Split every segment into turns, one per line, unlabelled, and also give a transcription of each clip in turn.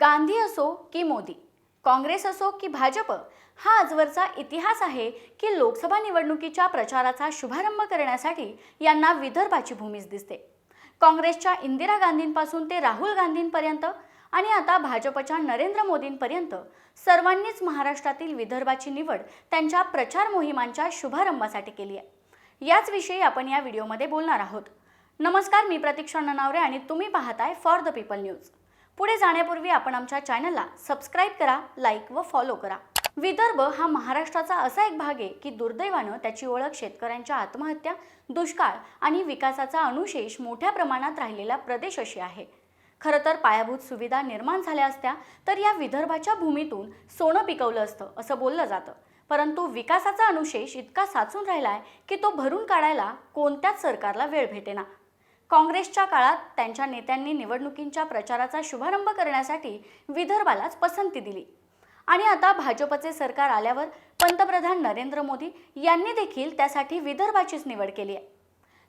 गांधी असो की मोदी काँग्रेस असो की भाजप हा आजवरचा इतिहास आहे की लोकसभा निवडणुकीच्या प्रचाराचा शुभारंभ करण्यासाठी यांना विदर्भाची भूमीच दिसते. काँग्रेसच्या इंदिरा गांधींपासून ते राहुल गांधींपर्यंत आणि आता भाजपच्या नरेंद्र मोदींपर्यंत सर्वांनीच महाराष्ट्रातील विदर्भाची निवड त्यांच्या प्रचार मोहिमांच्या शुभारंभासाठी केली आहे. याच विषयी आपण या व्हिडिओमध्ये बोलणार आहोत. नमस्कार मी प्रतीक्षा ननावरे आणि तुम्ही पाहताय फॉर द पीपल न्यूज पुढे जाण्यापूर्वी आपण आमच्या चॅनलला सबस्क्राईब करा लाईक व फॉलो करा. विदर्भ हा महाराष्ट्राचा असा एक भाग आहे की दुर्दैवानं त्याची ओळख शेतकऱ्यांच्या आत्महत्या दुष्काळ आणि विकासाचा अनुशेष मोठ्या प्रमाणात राहिलेला प्रदेश अशी आहे. खरं तर पायाभूत सुविधा निर्माण झाल्या असत्या तर या विदर्भाच्या भूमीतून सोनं पिकवलं असतं असं बोललं जातं. परंतु विकासाचा अनुशेष इतका साचून राहिलाय की तो भरून काढायला कोणत्याच सरकारला वेळ भेटेना. काँग्रेसच्या काळात त्यांच्या नेत्यांनी निवडणुकींच्या प्रचाराचा शुभारंभ करण्यासाठी विदर्भालाच पसंती दिली. आणि आता भाजपचे सरकार आल्यावर पंतप्रधान नरेंद्र मोदी यांनी देखील त्यासाठी विदर्भाचीच निवड केली आहे.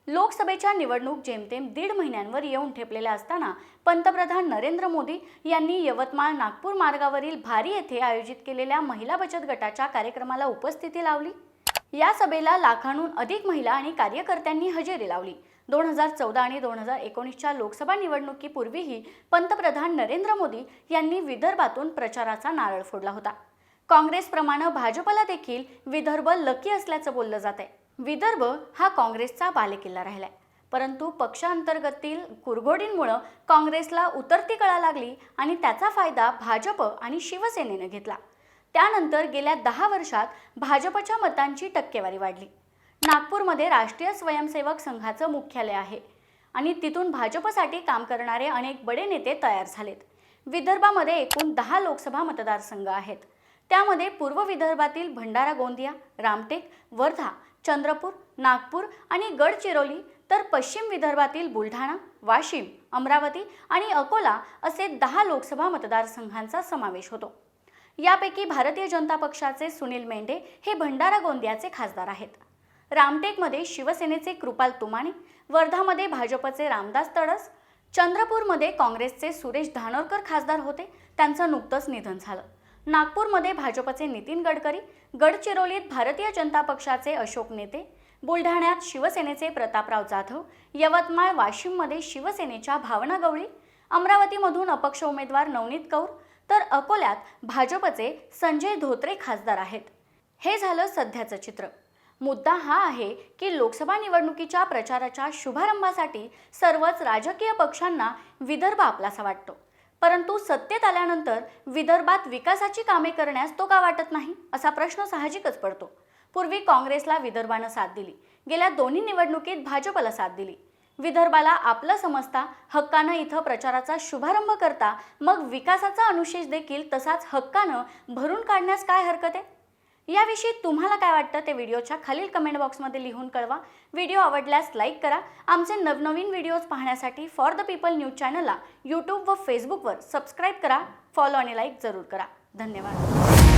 लोकसभेच्या निवडणूक जेमतेम दीड महिन्यांवर येऊन ठेपलेल्या असताना पंतप्रधान नरेंद्र मोदी यांनी यवतमाळ नागपूर मार्गावरील भारी येथे आयोजित केलेल्या महिला बचत गटाच्या कार्यक्रमाला उपस्थिती लावली. या सभेला लाखांहून अधिक महिला आणि कार्यकर्त्यांनी हजेरी लावली. दोन हजार चौदा आणि दोन हजार एकोणीसच्या लोकसभा निवडणुकीपूर्वीही पंतप्रधान नरेंद्र मोदी यांनी विदर्भातून प्रचाराचा नारळ फोडला होता. काँग्रेसप्रमाणे भाजपला देखील विदर्भ लकी असल्याचं बोललं जात आहे विदर्भ हा काँग्रेसचा बालेकिल्ला राहिलाय. परंतु पक्षांतर्गतील कुरघोडींमुळं काँग्रेसला उतरती कळा लागली आणि त्याचा फायदा भाजप आणि शिवसेनेनं घेतला. त्यानंतर गेल्या दहा वर्षात भाजपच्या मतांची टक्केवारी वाढली. नागपूरमध्ये राष्ट्रीय स्वयंसेवक संघाचं मुख्यालय आहे. आणि तिथून भाजपसाठी काम करणारे अनेक बडे नेते तयार झालेत. विदर्भामध्ये एकूण दहा लोकसभा मतदारसंघ आहेत. त्यामध्ये पूर्व विदर्भातील भंडारा गोंदिया रामटेक वर्धा चंद्रपूर नागपूर आणि गडचिरोली तर पश्चिम विदर्भातील बुलढाणा वाशिम अमरावती आणि अकोला असे दहा लोकसभा मतदारसंघांचा समावेश होतो. यापैकी भारतीय जनता पक्षाचे सुनील मेंढे हे भंडारा गोंदियाचे खासदार आहेत. रामटेकमध्ये शिवसेनेचे कृपाल तुमाणे वर्धामध्ये भाजपचे रामदास तडस चंद्रपूरमध्ये काँग्रेसचे सुरेश धानोरकर खासदार होते त्यांचं नुकतंच निधन झालं. नागपूरमध्ये भाजपचे नितीन गडकरी गडचिरोलीत भारतीय जनता पक्षाचे अशोक नेते बुलढाण्यात शिवसेनेचे प्रतापराव जाधव यवतमाळ वाशिममध्ये शिवसेनेच्या भावना गवळी अमरावतीमधून अपक्ष उमेदवार नवनीत कौर तर अकोल्यात भाजपचे संजय धोत्रे खासदार आहेत. हे झालं सध्याचं चित्र. मुद्दा हा आहे की लोकसभा निवडणुकीच्या प्रचाराच्या शुभारंभासाठी सर्वच राजकीय पक्षांना विदर्भ आपलासा वाटतो. परंतु सत्तेत आल्यानंतर विदर्भात विकासाची कामे करण्यास तो का वाटत नाही? असा प्रश्न साहजिकच पडतो. पूर्वी काँग्रेसला विदर्भानं साथ दिली. गेल्या दोन्ही निवडणुकीत भाजपला साथ दिली. विदर्भाला आपलं समजता हक्कानं इथं प्रचाराचा शुभारंभ करता मग विकासाचा अनुशेष देखील तसाच हक्कानं भरून काढण्यास काय हरकत आहे? याविषयी तुम्हाला काय वाटतं ते व्हिडिओच्या खालील कमेंट बॉक्समध्ये लिहून कळवा. व्हिडिओ आवडल्यास लाईक करा. आमचे नवनवीन व्हिडिओज पाहण्यासाठी फॉर द पीपल न्यूज चॅनलला यूट्यूब व फेसबुकवर सबस्क्राईब करा. फॉलो आणि लाईक जरूर करा. धन्यवाद.